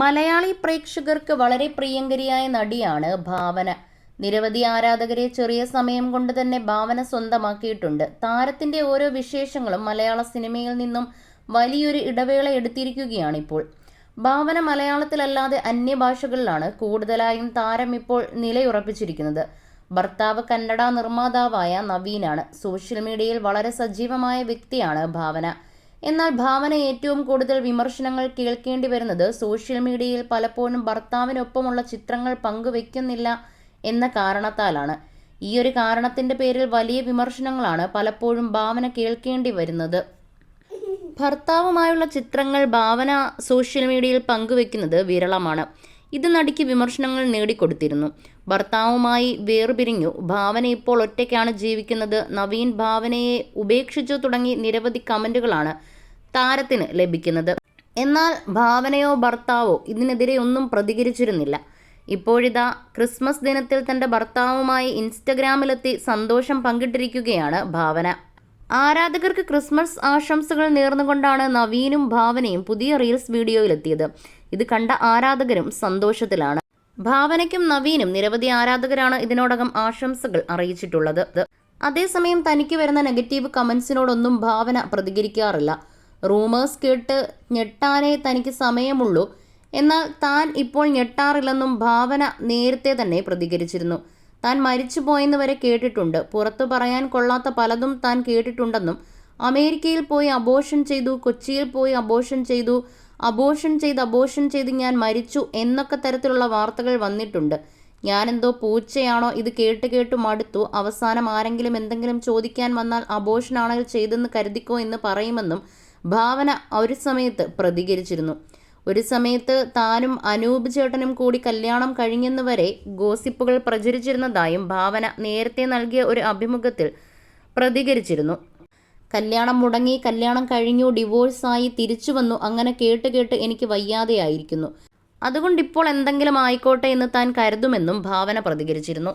മലയാളി പ്രേക്ഷകർക്ക് വളരെ പ്രിയങ്കരിയായ നടിയാണ് ഭാവന. നിരവധി ആരാധകരെ ചെറിയ സമയം കൊണ്ട് തന്നെ ഭാവന സ്വന്തമാക്കിയിട്ടുണ്ട്. താരത്തിന്റെ ഓരോ വിശേഷങ്ങളും മലയാള സിനിമയിൽ നിന്നും വലിയൊരു ഇടവേള എടുത്തിരിക്കുകയാണിപ്പോൾ. ഭാവന മലയാളത്തിലല്ലാതെ അന്യഭാഷകളിലാണ് കൂടുതലായും താരം ഇപ്പോൾ നിലയുറപ്പിച്ചിരിക്കുന്നത്. ഭർത്താവ് കന്നഡ നിർമ്മാതാവായ നവീനാണ്. സോഷ്യൽ മീഡിയയിൽ വളരെ സജീവമായ വ്യക്തിയാണ് ഭാവന. എന്നാൽ ഭാവന ഏറ്റവും കൂടുതൽ വിമർശനങ്ങൾ കേൾക്കേണ്ടി വരുന്നത് സോഷ്യൽ മീഡിയയിൽ പലപ്പോഴും ഭർത്താവിനൊപ്പമുള്ള ചിത്രങ്ങൾ പങ്കുവെക്കുന്നില്ല എന്ന കാരണത്താലാണ്. ഈ ഒരു കാരണത്തിന്റെ പേരിൽ വലിയ വിമർശനങ്ങളാണ് പലപ്പോഴും ഭാവന കേൾക്കേണ്ടി വരുന്നത്. ഭർത്താവുമായുള്ള ചിത്രങ്ങൾ ഭാവന സോഷ്യൽ മീഡിയയിൽ പങ്കുവെക്കുന്നത് വിരളമാണ്. ഇത് നടിക്ക് വിമർശനങ്ങൾ നേടിക്കൊടുത്തിരുന്നു. ഭർത്താവുമായി വേർപിരിഞ്ഞു. ഭാവന ഇപ്പോൾ ഒറ്റയ്ക്കാണ് ജീവിക്കുന്നത്. നവീൻ ഭാവനയെ ഉപേക്ഷിച്ചു തുടങ്ങി നിരവധി കമന്റുകളാണ് താരത്തിന് ലഭിക്കുന്നത്. എന്നാൽ ഭാവനയോ ഭർത്താവോ ഇതിനെതിരെ ഒന്നും പ്രതികരിച്ചിരുന്നില്ല. ഇപ്പോഴിതാ ക്രിസ്മസ് ദിനത്തിൽ തന്റെ ഭർത്താവുമായി ഇൻസ്റ്റഗ്രാമിലെത്തി സന്തോഷം പങ്കിട്ടിരിക്കുകയാണ് ഭാവന. ആരാധകർക്ക് ക്രിസ്മസ് ആശംസകൾ നേർന്നുകൊണ്ടാണ് നവീനും ഭാവനയും പുതിയ റീൽസ് വീഡിയോയിലെത്തിയത്. ഇത് കണ്ട ആരാധകരും സന്തോഷത്തിലാണ്. ഭാവനയ്ക്കും നവീനും നിരവധി ആരാധകരാണ് ഇതിനോടകം ആശംസകൾ അറിയിച്ചിട്ടുള്ളത്. അതേസമയം തനിക്ക് വരുന്ന നെഗറ്റീവ് കമൻസിനോടൊന്നും ഭാവന പ്രതികരിക്കാറില്ല. റൂമേഴ്സ് കേട്ട് ഞെട്ടാനേ തനിക്ക് സമയമുള്ളൂ. എന്നാൽ താൻ ഇപ്പോൾ ഞെട്ടാറില്ലെന്നും ഭാവന നേരത്തെ തന്നെ പ്രതികരിച്ചിരുന്നു. താൻ മരിച്ചുപോയെന്ന് വരെ കേട്ടിട്ടുണ്ട്. പുറത്തു പറയാൻ കൊള്ളാത്ത പലതും താൻ കേട്ടിട്ടുണ്ടെന്നും അമേരിക്കയിൽ പോയി അബോഷൻ ചെയ്തു കൊച്ചിയിൽ പോയി അബോഷൻ ചെയ്തു അബോഷൻ ചെയ്ത് അബോഷൻ ചെയ്ത് ഞാൻ മരിച്ചു എന്നൊക്കെ തരത്തിലുള്ള വാർത്തകൾ വന്നിട്ടുണ്ട്. ഞാനെന്തോ പൂച്ചയാണോ ഇത് കേട്ട് കേട്ട് മടുത്തു. അവസാനം ആരെങ്കിലും എന്തെങ്കിലും ചോദിക്കാൻ വന്നാൽ അബോഷനാണെങ്കിൽ ചെയ്തെന്ന് കരുതിക്കോ എന്ന് പറയുമെന്നും ഭാവന ഒരു സമയത്ത് പ്രതികരിച്ചിരുന്നു. ഒരു സമയത്ത് താനും അനൂപ് ചേട്ടനും കൂടി കല്യാണം കഴിഞ്ഞെന്ന് വരെ ഗോസിപ്പുകൾ പ്രചരിച്ചിരുന്നതായും ഭാവന നേരത്തെ നൽകിയ ഒരു അഭിമുഖത്തിൽ പ്രതികരിച്ചിരുന്നു. കല്യാണം മുടങ്ങി കല്യാണം കഴിഞ്ഞു ഡിവോഴ്സായി തിരിച്ചു വന്നു അങ്ങനെ കേട്ട് കേട്ട് എനിക്ക് വയ്യാതെയായിരിക്കുന്നു. അതുകൊണ്ട് ഇപ്പോൾ എന്തെങ്കിലും ആയിക്കോട്ടെ എന്ന് താൻ കരുതുമെന്നും ഭാവന പ്രതികരിച്ചിരുന്നു.